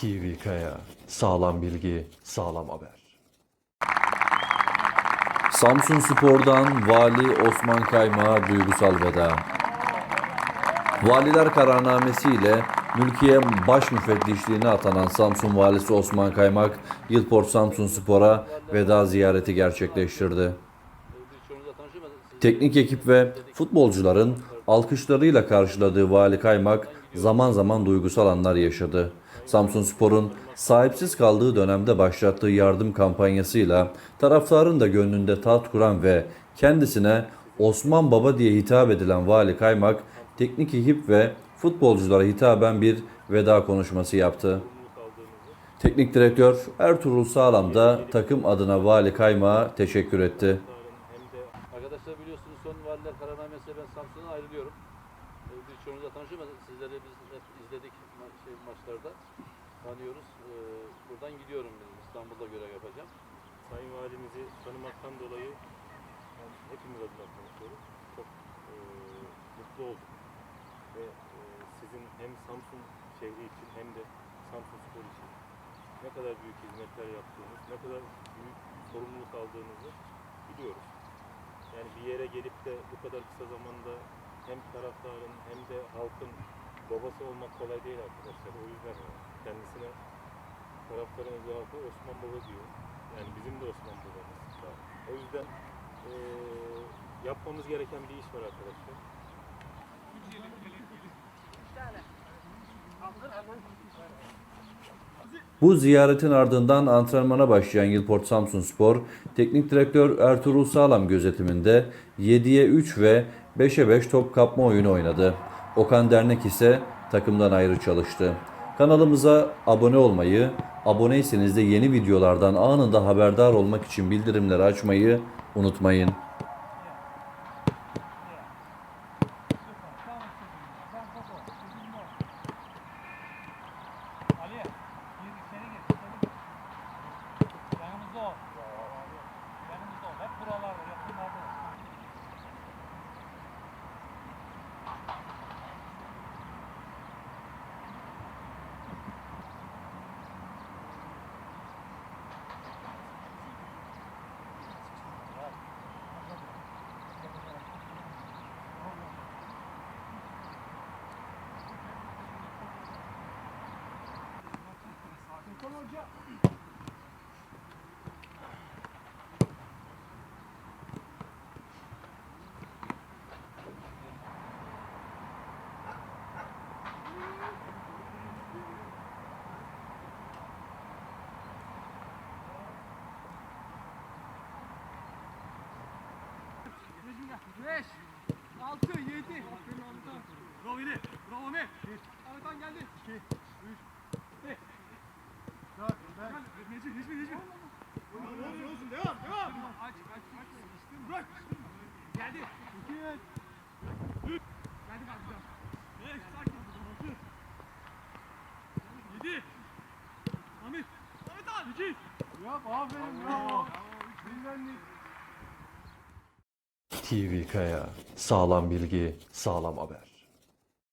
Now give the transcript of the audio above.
TV Kaya. Sağlam bilgi, sağlam haber. Samsun Spor'dan Vali Osman Kaymak'a duygusal veda. Valiler kararnamesiyle mülkiye baş müfettişliğine atanan Samsun Valisi Osman Kaymak, Yılport Samsun Spor'a veda ziyareti gerçekleştirdi. Teknik ekip ve futbolcuların alkışlarıyla karşıladığı Vali Kaymak zaman zaman duygusal anlar yaşadı. Samsun Spor'un sahipsiz kaldığı dönemde başlattığı yardım kampanyasıyla taraftarın da gönlünde taht kuran ve kendisine Osman Baba diye hitap edilen Vali Kaymak, teknik ekip ve futbolculara hitaben bir veda konuşması yaptı. Teknik direktör Ertuğrul Sağlam da takım adına Vali Kaymak'a teşekkür etti. Arkadaşlar biliyorsunuz son valiler kararnamesiyle ben Samsun'a ayrılıyorum. Birçoğunuzla tanışıyorum. Sizleri biz hep izledik ma- şey, maçlarda. Tanıyoruz. Ee, buradan gidiyorum. İstanbul'da görev yapacağım. Sayın Valimizi tanımaktan dolayı hepimiz adına konuşuyoruz. Çok e, mutlu olduk. Ve e, sizin hem Samsun şehri için hem de Samsun Spor için ne kadar büyük hizmetler yaptığınız, ne kadar büyük sorumluluk aldığınızı biliyoruz. Yani bir yere gelip de bu kadar kısa zamanda hem taraftarın hem de halkın babası olmak kolay değil arkadaşlar. O yüzden kendisine taraftarın özellikle Osman Baba diyor. Yani bizim de Osman babamız. O yüzden eee, yapmamız gereken bir iş var arkadaşlar. Bu ziyaretin ardından antrenmana başlayan Yılport Samsun Spor, teknik direktör Ertuğrul Sağlam gözetiminde 7'ye 3 ve 5'e 5 top kapma oyunu oynadı. Okan Dernek ise takımdan ayrı çalıştı. Kanalımıza abone olmayı, aboneyseniz de yeni videolardan anında haberdar olmak için bildirimleri açmayı unutmayın. 5 6 7 Bravo yine. Bravo Ahmet. Ahmet Han geldi. 2 Necmi, Necmi, Necmi. Olsun. Devam, devam. Aç, aç, aç. Bırak. Geldi. İki, üç. Geldi bak güzel. Beş, sakin. Altı. Yedi. Ahmet. Ahmet abi. İki. Yap, aferin. Bravo. Dinlendik. TV Kaya. Sağlam bilgi, sağlam haber.